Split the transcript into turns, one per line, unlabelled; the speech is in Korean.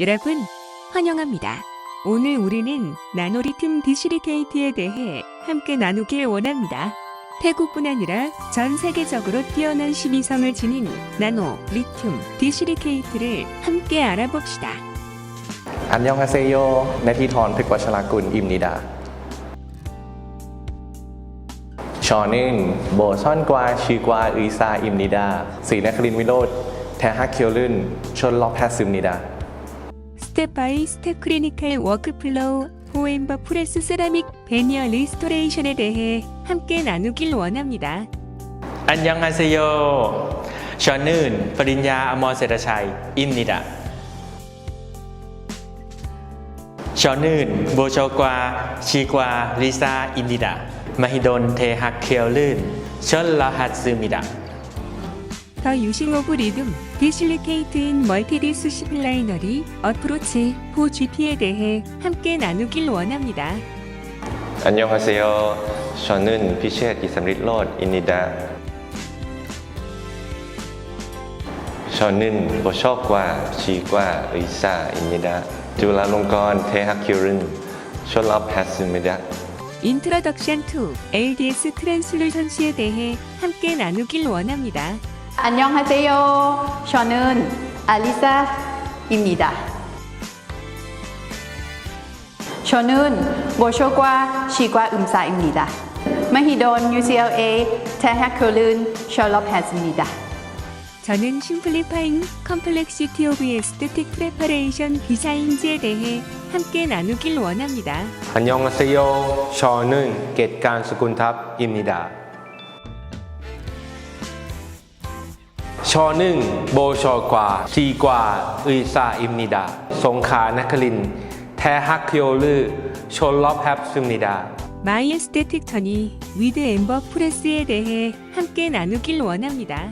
여러분, 환영합니다. 오늘 우리는 나노리튬 디시리케이트에 대해 함께 나누길 원합니다. 태국뿐 아니라 전 세계적으로 뛰어난 시미성을 지닌 나노 리튬 디시리케이트를 함께 알아봅시다.
안녕하세요. 네티톤 백과샬라군입니다. 저는 모선과 시과 의사입니다. 스리나클린 네 위롯 대학교는 졸업했습니다.
스텝 바이 스텝 크리니컬 워크플로우 호엠버 프레스 세라믹 베니어 리스토레이션에 대해 함께 나누길 원합니다.
안녕하세요. 저는 브린야 아머세라샤이입니다. 저는 모조과 시과 리사입니다. 마히돈 대학 게을른 전라하스입니다.
더 유싱 오브 리듬, 디실리케이트인 멀티디 수시플라이너리, 어프로치, 포 GP에 대해 함께 나누길 원합니다.
안녕하세요. 저는 피셰트 이삼릿롯입니다. 저는 보석과 치과 의사입니다. 주라롱건 대학 교는 졸업했습니다.
인트로덕션 2 LDS 트랜슬루션시에 대해 함께 나누길 원합니다.
안녕하세요. 저는 알리사입니다. 저는 모쇼과 시과 음사입니다. 마히돈 UCLA 테헤클른 셜럽헤즈입니다.
저는 심플리파잉 컴플렉시 티오브 에스테틱 프레퍼레이션 디자인즈에 대해 함께 나누길 원합니다.
안녕하세요. 저는 겟간 스군탑입니다. 저는 모셔과 지과 의사입니다. 송카 나클린 대학교를 졸업했습니다.
마이 에스테틱 전이 위드 엠버 프레스에 대해 함께 나누길 원합니다.